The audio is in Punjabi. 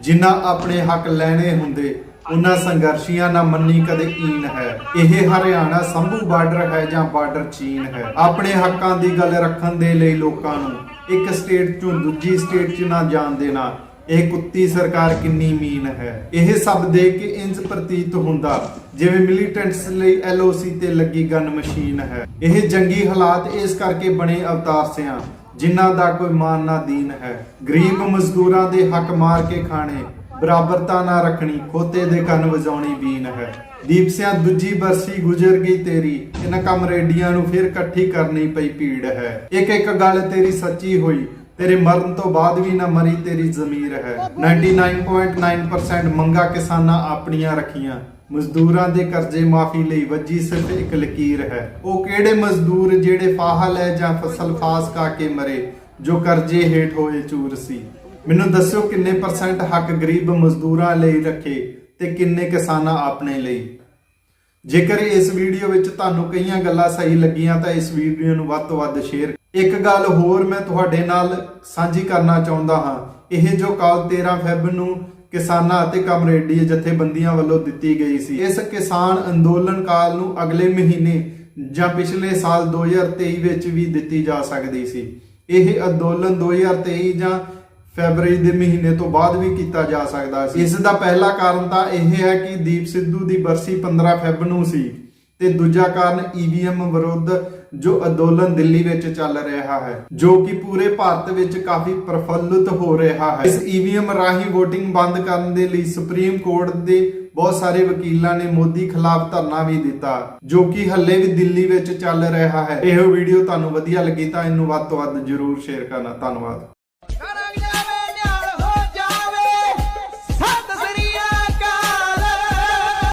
ਜਿਨ੍ਹਾਂ ਆਪਣੇ ਹੱਕ ਲੈਣੇ ਹੁੰਦੇ, ਉਹਨਾਂ ਸੰਘਰਸ਼ੀਆਂ ਨਾ ਮੰਨੀ ਕਦੇ ਈਨ ਹੈ। ਇਹ ਹਰਿਆਣਾ ਸੰਭੂ ਬਾਰਡਰ ਹੈ ਜਾਂ ਬਾਰਡਰ ਚੀਨ ਹੈ? ਆਪਣੇ ਹੱਕਾਂ ਦੀ ਗੱਲ ਰੱਖਣ ਦੇ ਲਈ ਲੋਕਾਂ ਨੂੰ ਇੱਕ ਸਟੇਟ ਤੋਂ ਦੂਜੀ ਸਟੇਟ 'ਚ ਨਾ ਜਾਣ ਦੇਣਾ, ਇਹ ਕੁੱਤੀ ਸਰਕਾਰ ਕਿੰਨੀ ਮੀਨ ਹੈ? ਇਹ ਸਭ ਦੇਖ ਕੇ ਇੰਜ ਪ੍ਰਤੀਤ ਹੁੰਦਾ, ਜਿਵੇਂ ਮਿਲੀਟੈਂਟਸ ਲਈ ਐਲਓਸੀ ਤੇ ਲੱਗੀ ਗਨ ਮਸ਼ੀਨ ਹੈ। ਇਹ ਜੰਗੀ ਹਾਲਾਤ ਇਸ ਕਰਕੇ ਬਣੇ ਅਵਤਾਰ ਸਿਆਂ। ਜਿਨ੍ਹਾਂ ਦਾ ਕੋਈ ਮਾਨ ਨਾ ਦੀਨ ਹੈ। ਗਰੀਬ ਮਜ਼ਦੂਰਾਂ ਦੇ ਹੱਕ ਮਾਰ ਕੇ ਖਾਣੇ, ਬਰਾਬਰਤਾ ਨਾ ਰੱਖਣੀ, ਖੋਤੇ ਦੇ ਕੰਨ ਵਜਾਉਣੀ ਬੀਨ ਹੈ। ਦੀਪ ਸਿਆਂ, ਦੂਜੀ ਬਰਸੀ ਗੁਜ਼ਰ ਗਈ ਤੇਰੀ ਇਹਨਾਂ ਕਮਰੇਡੀਆਂ ਨੂੰ ਫਿਰ ਇਕੱਠੀ ਕਰਨੀ ਪਈ ਭੀੜ ਹੈ। ਇੱਕ ਇੱਕ ਗੱਲ ਤੇਰੀ ਸੱਚੀ ਹੋਈ ਤੇਰੇ ਮਰਨ ਤੋਂ ਬਾਅਦ ਵੀ ਨਾ ਮਰੀ ਤੇਰੀ ਜ਼ਮੀਰ ਹੈ। 99.9% ਮੰਗਾ ਕਿਸਾਨਾਂ ਆਪਣੀਆਂ ਰੱਖੀਆਂ। ਮਜ਼ਦੂਰਾਂ ਦੇ ਕਰਜ਼ੇ ਮਾਫੀ ਲਈ ਵੱਜੀ ਸਿਰਫ ਇੱਕ ਲਕੀਰ ਹੈ। ਉਹ ਕਿਹੜੇ ਮਜ਼ਦੂਰ ਜਿਹੜੇ ਫਾਹਾ ਲੈ ਜਾਂ ਫਸਲ ਫਾਸ ਕਾ ਕੇ ਮਰੇ, ਜੋ ਕਰਜ਼ੇ ਹੇਠ ਹੋਏ ਚੂਰ ਸੀ? ਮੈਨੂੰ ਦੱਸੋ ਕਿੰਨੇ ਪਰਸੈਂਟ ਹੱਕ ਗਰੀਬ ਮਜ਼ਦੂਰਾਂ ਲਈ ਰੱਖੇ ਤੇ ਕਿੰਨੇ ਕਿਸਾਨਾਂ ਆਪਣੇ ਲਈ? ਜੇਕਰ ਇਸ ਵੀਡੀਓ ਵਿੱਚ ਤੁਹਾਨੂੰ ਕਈਆਂ ਗੱਲਾਂ ਸਹੀ ਲੱਗੀਆਂ ਤਾਂ ਇਸ ਵੀਡੀਓ ਨੂੰ ਵੱਧ ਤੋਂ ਵੱਧ ਸ਼ੇਅਰ ਇੱਕ ਗੱਲ ਹੋਰ ਮੈਂ ਤੁਹਾਡੇ ਨਾਲ ਸਾਂਝੀ ਕਰਨਾ ਚਾਹੁੰਦਾ ਹਾਂ। ਇਹ ਜੋ ਕਾਲ 13 ਫੈਬ ਨੂੰ ਕਿਸਾਨਾਂ ਅਤੇ ਕਮਰੇਡੀ ਜਥੇਬੰਦੀਆਂ ਵੱਲੋਂ ਦਿੱਤੀ ਗਈ ਸੀ, ਇਸ ਕਿਸਾਨ ਅੰਦੋਲਨ ਕਾਲ ਨੂੰ ਅਗਲੇ ਮਹੀਨੇ ਜਾਂ ਪਿਛਲੇ ਸਾਲ 2023 ਵਿੱਚ ਵੀ ਦਿੱਤੀ ਜਾ ਸਕਦੀ ਸੀ। ਇਹ ਅੰਦੋਲਨ 2023 ਜਾਂ ਫੈਬਰਵਰੀ ਦੇ ਮਹੀਨੇ ਤੋਂ ਬਾਅਦ ਵੀ ਕੀਤਾ ਜਾ ਸਕਦਾ ਸੀ। ਇਸ ਦਾ ਪਹਿਲਾ ਕਾਰਨ ਤਾਂ ਇਹ ਹੈ ਕਿ ਦੀਪ ਸਿੱਧੂ ਦੀ ਬਰਸੀ 15 ਫੈਬ ਨੂੰ ਸੀ ਤੇ ਦੂਜਾ ਕਾਰਨ ਈਵੀਐਮ ਵਿਰੁੱਧ ਜੋ ਅੰਦੋਲਨ ਦਿੱਲੀ ਵਿੱਚ ਚੱਲ ਰਿਹਾ ਹੈ, ਜੋ ਕਿ ਪੂਰੇ ਭਾਰਤ ਵਿੱਚ ਕਾਫੀ ਪ੍ਰਫੁੱਲਤ ਹੋ ਰਿਹਾ ਹੈ। ਇਸ ਈਵੀਐਮ ਰਾਹੀਂ VOTING ਬੰਦ ਕਰਨ ਦੇ ਲਈ ਸੁਪਰੀਮ ਕੋਰਟ ਦੇ ਬਹੁਤ ਸਾਰੇ ਵਕੀਲਾਂ ਨੇ ਮੋਦੀ ਖਿਲਾਫ ਧਰਨਾ ਵੀ ਦਿੱਤਾ, ਜੋ ਕਿ ਹੱਲੇ ਵੀ ਦਿੱਲੀ ਵਿੱਚ ਚੱਲ ਰਿਹਾ ਹੈ। ਇਹ ਵੀਡੀਓ ਤੁਹਾਨੂੰ ਵਧੀਆ ਲੱਗੀ ਤਾਂ ਇਹਨੂੰ ਵੱਧ ਤੋਂ ਵੱਧ ਜਰੂਰ ਸ਼ੇਅਰ ਕਰਨਾ। ਧੰਨਵਾਦ।